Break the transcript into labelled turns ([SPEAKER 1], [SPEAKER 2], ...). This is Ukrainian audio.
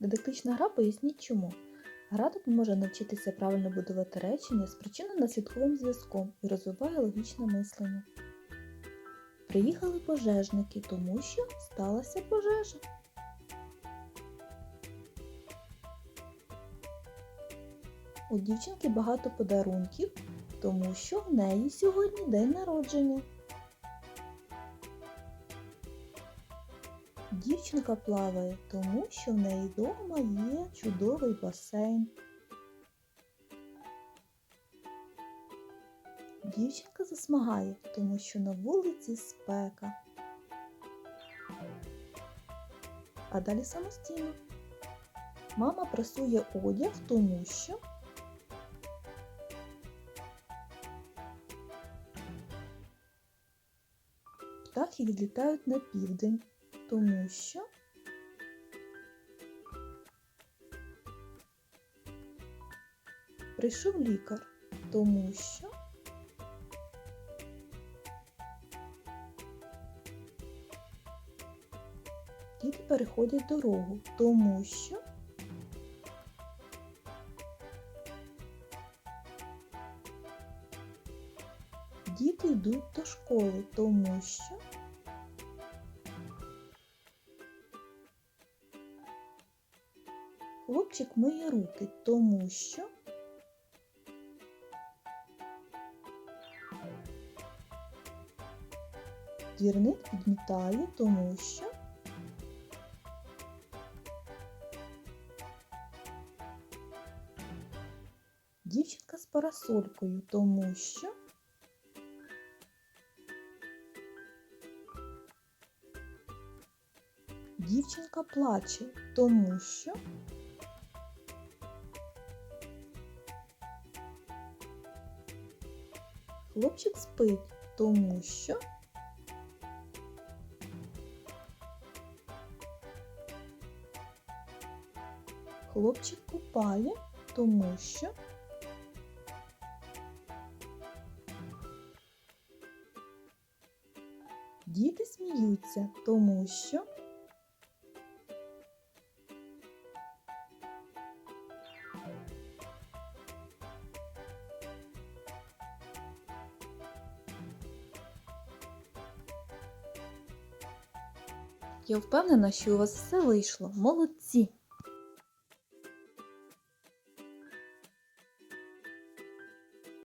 [SPEAKER 1] Дидактична гра поясніть чому. Гра допоможе навчитися правильно будувати речення з причинно-наслідковим зв'язком і розвиває логічне мислення. Приїхали пожежники, тому що сталася пожежа. У дівчинки багато подарунків, тому що в неї сьогодні день народження. Дівчинка плаває, тому що в неї вдома є чудовий басейн. Дівчинка засмагає, тому що на вулиці спека. А далі самостійно. Мама прасує одяг, тому що птахи відлітають на південь, тому що? Прийшов лікар, тому що? Діти переходять дорогу, тому що? Діти йдуть до школи, тому що хлопчик миє руки, тому що двірник підмітає, тому що дівчинка з парасолькою, тому що дівчинка плаче, тому що хлопчик спить, тому що хлопчик купає, тому що діти сміються, тому що Я впевнена, що у вас все вийшло. Молодці!